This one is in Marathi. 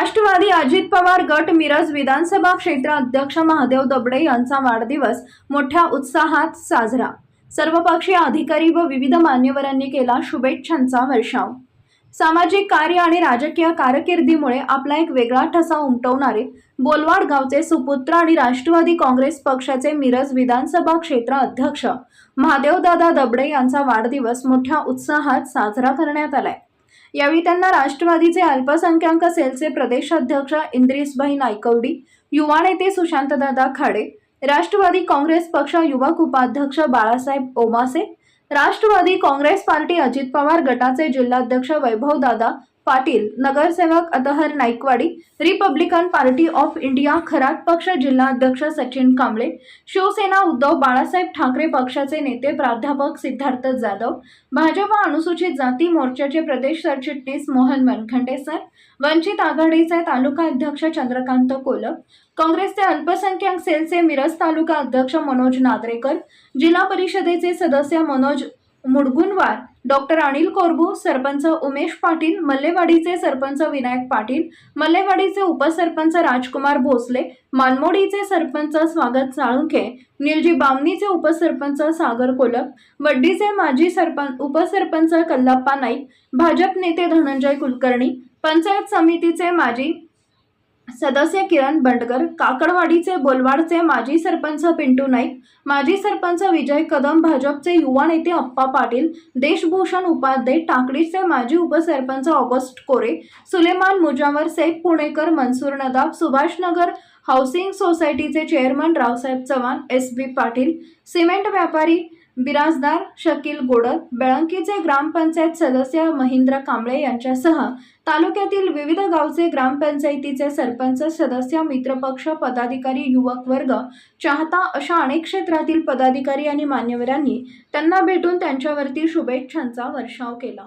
राष्ट्रवादी अजित पवार गट मिरज विधानसभा क्षेत्र अध्यक्ष महादेव दबडे यांचा वाढदिवस मोठ्या उत्साहात साजरा. सर्वपक्षीय अधिकारी व विविध मान्यवरांनी केला शुभेच्छांचा वर्षाव. सामाजिक कार्य आणि राजकीय कारकिर्दीमुळे आपला एक वेगळा ठसा उमटवणारे बोलवाड गावचे सुपुत्र आणि राष्ट्रवादी काँग्रेस पक्षाचे मिरज विधानसभा क्षेत्र अध्यक्ष महादेवदादा दबडे यांचा वाढदिवस मोठ्या उत्साहात साजरा करण्यात आलाय. यावेळी त्यांना राष्ट्रवादीचे अल्पसंख्याक सेलचे प्रदेशाध्यक्ष इंद्रिसभाई नायकवडी युवा नेते सुशांतदादा खाडे राष्ट्रवादी काँग्रेस पक्ष युवक उपाध्यक्ष बाळासाहेब ओमासे राष्ट्रवादी काँग्रेस पार्टी अजित पवार गटाचे जिल्हाध्यक्ष वैभवदादा पाटील नगरसेवक Athar Naikwadi Republican party of India Kharat पक्ष जिल्हाध्यक्ष सचिन कांबळे शिवसेना उद्धव बाळासाहेब ठाकरे पक्षाचे नेते प्राध्यापक सिद्धार्थ जाधव भाजपा अनुसूचित जाती मोर्चाचे प्रदेश सरचिटणीस मोहन मनखंडे सर वंचित आघाडीचे तालुका अध्यक्ष चंद्रकांत कोलक काँग्रेसचे अल्पसंख्याक सेलचे मिरज तालुका अध्यक्ष मनोज नादरेकर जिल्हा परिषदेचे सदस्य मनोज मुडगुनवार डॉक्टर अनिल कोरबू सरपंच उमेश पाटील मल्लेवाडीचे सरपंच विनायक पाटील मल्लेवाडीचे उपसरपंच राजकुमार भोसले मानमोडीचे सरपंच स्वागत साळुंखे निलजी बामणीचे उपसरपंच सागर कोलप वड्डीचे माजी सरपंच उपसरपंच कल्लाप्पा नाईक भाजप नेते धनंजय कुलकर्णी पंचायत समितीचे माजी सदस्य किरण बंडकर काकडवाडीचे बोलवाडचे माजी सरपंच पिंटू नाईक माजी सरपंच विजय कदम भाजपचे युवा नेते अप्पा पाटील देशभूषण उपाध्ये टाकडीचे माजी उपसरपंच ऑगस्ट कोरे सुलेमान मुजावर शेख पुणेकर मनसूर नदाब सुभाषनगर हाऊसिंग सोसायटीचे chairman Raosaheb Chavan S B Patil cement व्यापारी बिराजदार शकील गोडत बेळंकीचे ग्रामपंचायत सदस्य महेंद्र कांबळे यांच्यासह तालुक्यातील विविध गावचे ग्रामपंचायतीचे सरपंच सदस्य मित्रपक्ष पदाधिकारी युवक वर्ग चाहता अशा अनेक क्षेत्रातील पदाधिकारी आणि मान्यवरांनी त्यांना भेटून त्यांच्यावरती शुभेच्छांचा वर्षाव केला.